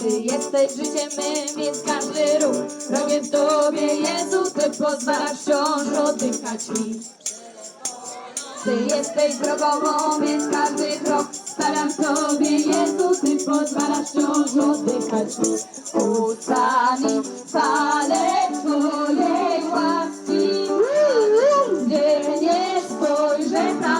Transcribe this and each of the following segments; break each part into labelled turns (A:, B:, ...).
A: Ty jesteś życiem więc każdy ruch robię w Tobie, Jezu, Ty pozwalasz wciąż oddychać mi. Ty jesteś drogą więc każdy krok stawiam w Tobie, Jezu, Ty pozwalasz wciąż oddychać mi. Ustami fale Twojej łaski, gdzie nie spojrzę tam,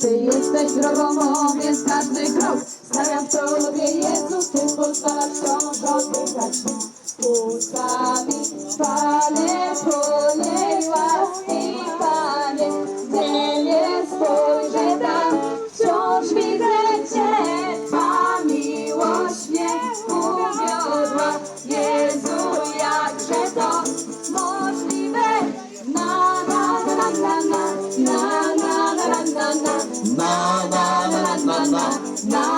A: Ty jesteś drogą mą, więc każdy krok stawiam w Tobie, Jezu, Ty pozwalasz wciąż oddychać mi. Ustami fale на на на на на на